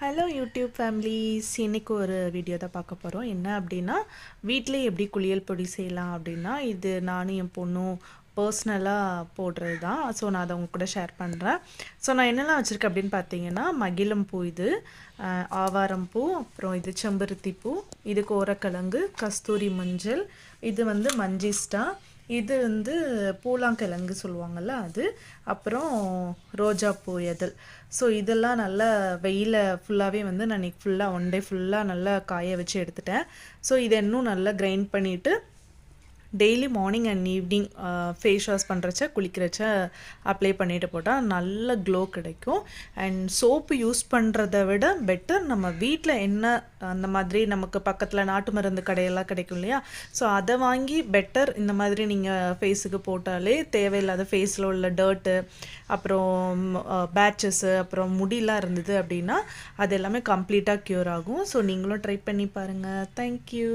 Hello YouTube families இன்னைக்கு ஒரு video தான் பார்க்க போகிறோம் என்ன அப்படின்னா வீட்டிலே எப்படி குளியல் பொடி செய்யலாம் அப்படின்னா இது நானும் என் பொண்ணும் பர்சனலாக போடுறது தான் ஸோ நான் அதை உங்க கூட ஷேர் பண்ணுறேன் ஸோ நான் என்னெல்லாம் வச்சுருக்கேன் அப்படின்னு பார்த்தீங்கன்னா மகிழம் பூ இது ஆவாரம் பூ அப்புறம் இது செம்பருத்தி பூ இது கோரக்கிழங்கு கஸ்தூரி மஞ்சள் இது வந்து மஞ்சிஸ்டா இது வந்து பூலாங்கிழங்கு சொல்லுவாங்கள்ல அது. அப்புறம் ரோஜா பூ எதழ் ஸோ இதெல்லாம் நல்லா வெயில ஃபுல்லாகவே வந்து நான் இன்னைக்கு ஃபுல்லாக ஒன் டே ஃபுல்லாக நல்லா காய வச்சு எடுத்துட்டேன். ஸோ இதை இன்னும் நல்லா கிரைண்ட் பண்ணிவிட்டு daily morning and evening face wash பண்ணுறச்ச குளிக்கிறச்ச அப்ளை பண்ணிட்டு போட்டால் நல்ல க்ளோ கிடைக்கும். அண்ட் சோப்பு யூஸ் பண்ணுறத விட பெட்டர் நம்ம வீட்டில் என்ன அந்த மாதிரி நமக்கு பக்கத்தில் நாட்டு மருந்து கடையெல்லாம் கிடைக்கும் இல்லையா? ஸோ அதை வாங்கி பெட்டர் இந்த மாதிரி நீங்கள் ஃபேஸுக்கு போட்டாலே தேவையில்லாத ஃபேஸில் உள்ள டர்ட்டு அப்புறம் பேட்சஸ்ஸு அப்புறம் முடியெலாம் இருந்தது அப்படின்னா அது எல்லாமே கம்ப்ளீட்டாக க்யூர் ஆகும். ஸோ நீங்களும் ட்ரை பண்ணி பாருங்கள் தேங்க்யூ